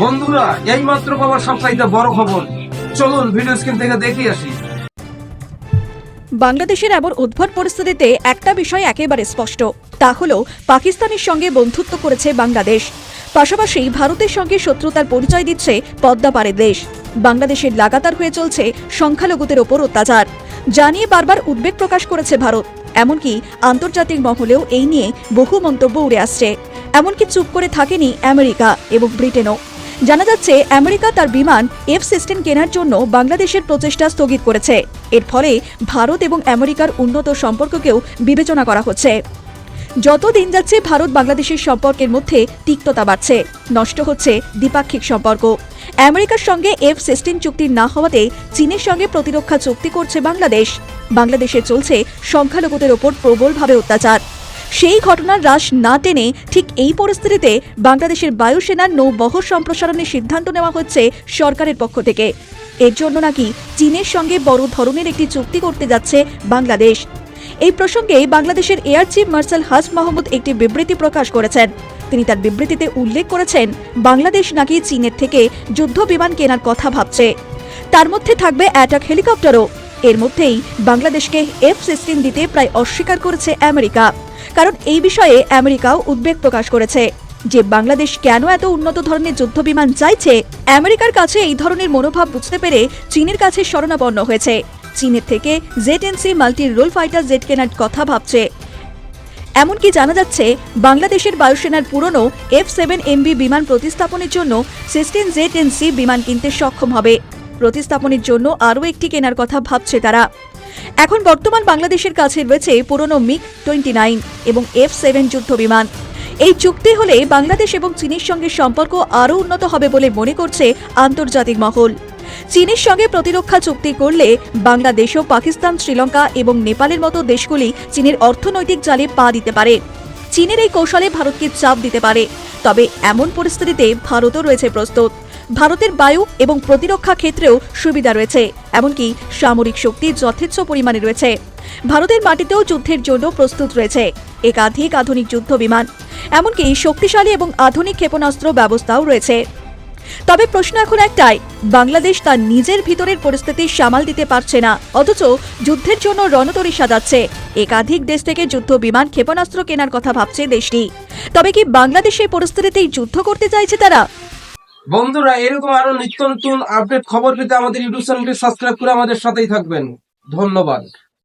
বন্ধুরা এই মাত্র পাওয়া সবচাইতে বড় খবর। চলুন ভিডিও স্ক্রিন থেকে দেখে আসি। বাংলাদেশের এমন উদ্ভট পরিস্থিতিতে একটা বিষয় একেবারে স্পষ্ট। তা হল, পাকিস্তানের সঙ্গে বন্ধুত্ব করেছে বাংলাদেশ। পাশাপাশি ভারতের সঙ্গে শত্রুতার পরিচয় দিচ্ছে পদ্মাপাড়ের দেশ। বাংলাদেশের লাগাতার হয়ে চলছে সংখ্যালঘুদের ওপর অত্যাচার। যা নিয়ে বারবার উদ্বেগ প্রকাশ করেছে ভারত। এমনকি আন্তর্জাতিক মহলেও এই নিয়ে বহু মন্তব্য উড়ে আসছে। এমনকি চুপ করে থাকেনি আমেরিকা এবং ব্রিটেনও। জানা যাচ্ছে, আমেরিকা তার বিমান এফ সিক্সটিন কেনার জন্য বাংলাদেশের প্রচেষ্টা স্থগিত করেছে। এর ফলে ভারত এবং আমেরিকার উন্নত সম্পর্ককেও বিবেচনা করা হচ্ছে। যত দিন যাচ্ছে, ভারত বাংলাদেশের সম্পর্কের মধ্যে তিক্ততা বাড়ছে। নষ্ট হচ্ছে দ্বিপাক্ষিক সম্পর্ক। আমেরিকার সঙ্গে এফ সিক্সটিন চুক্তি না হওয়াতে চীনের সঙ্গে প্রতিরক্ষা চুক্তি করছে বাংলাদেশ। বাংলাদেশে চলছে সংখ্যালঘুদের ওপর প্রবলভাবে অত্যাচার। সেই ঘটনার হ্রাস না টেনে ঠিক এই পরিস্থিতিতে বাংলাদেশের বায়ুসেনার নৌবহর সম্প্রসারণের সিদ্ধান্ত নেওয়া হচ্ছে সরকারের পক্ষ থেকে। এর জন্য নাকি চীনের সঙ্গে বড় ধরনের একটি চুক্তি করতে যাচ্ছে বাংলাদেশ। এই প্রসঙ্গে বাংলাদেশের এয়ার চিফ মার্শাল হাস মাহমুদ একটি বিবৃতি প্রকাশ করেছেন। তিনি তার বিবৃতিতে উল্লেখ করেছেন, বাংলাদেশ নাকি চীনের থেকে যুদ্ধ বিমান কেনার কথা ভাবছে। তার মধ্যে থাকবে অ্যাটাক হেলিকপ্টারও। এর মধ্যেই বাংলাদেশকে এফ সিক্সটিন দিতে প্রায় অস্বীকার করেছে আমেরিকা। কারণ এই বিষয়ে আমেরিকাও উদ্বেগ প্রকাশ করেছে যে বাংলাদেশ কেন এত উন্নত ধরনের যুদ্ধ বিমান চাইছে। আমেরিকার কাছে এই ধরনের মনোভাব বুঝতে পেরে চীনের কাছে শরণাপন্ন হয়েছে। চীনের থেকে জেড এনসি মাল্টি রোল ফাইটার জেট কেনার কথা ভাবছে। এমনকি জানা যাচ্ছে, বাংলাদেশের বায়ুসেনার পুরনো এফ সেভেন এমবি বিমান প্রতিস্থাপনের জন্য সিক্সটিন জেড এনসি বিমান কিনতে সক্ষম হবে। প্রতিস্থাপনের জন্য আরও একটি কেনার কথা ভাবছে তারা। এখন বর্তমান বাংলাদেশের কাছে রয়েছে পুরনো মিগ টোয়েন্টি নাইন এবং এফ সেভেন যুদ্ধ বিমান। এই চুক্তি হলে বাংলাদেশ এবং চীনের সঙ্গে সম্পর্ক আরও উন্নত হবে বলে মনে করছে আন্তর্জাতিক মহল। চীনের সঙ্গে প্রতিরক্ষা চুক্তি করলে বাংলাদেশও পাকিস্তান, শ্রীলঙ্কা এবং নেপালের মতো দেশগুলি চীনের অর্থনৈতিক জালে পা দিতে পারে। চীনের এই কৌশলে ভারতকে চাপ দিতে পারে। তবে এমন পরিস্থিতিতে ভারতও রয়েছে প্রস্তুত। ভারতের বায়ু এবং প্রতিরক্ষা ক্ষেত্রেও সুবিধা রয়েছে, এমনকি সামরিক শক্তি যথেচ্ছ পরিমাণে রয়েছে। ভারতের মাটিতেও যুদ্ধের জন্য প্রস্তুত রয়েছে একাধিক আধুনিক যুদ্ধ বিমান, এমনকি শক্তিশালী এবং আধুনিক ক্ষেপণাস্ত্র ব্যবস্থাও রয়েছে। তবে প্রশ্ন এখন একটাই, বাংলাদেশ তার নিজের ভিতরের পরিস্থিতি সামাল দিতে পারছে না, অথচ যুদ্ধের জন্য রণতরী সাজাচ্ছে। একাধিক দেশ থেকে যুদ্ধ বিমান ক্ষেপণাস্ত্র কেনার কথা ভাবছে দেশটি। তবে কি বাংলাদেশ এই পরিস্থিতিতেই যুদ্ধ করতে চাইছে তারা? বন্ধুরা, এরকম আরও নিত্য নতুন আপডেট খবর পেতে আমাদের ইউটিউব চ্যানেলটি সাবস্ক্রাইব করে আমাদের সাথেই থাকবেন। ধন্যবাদ।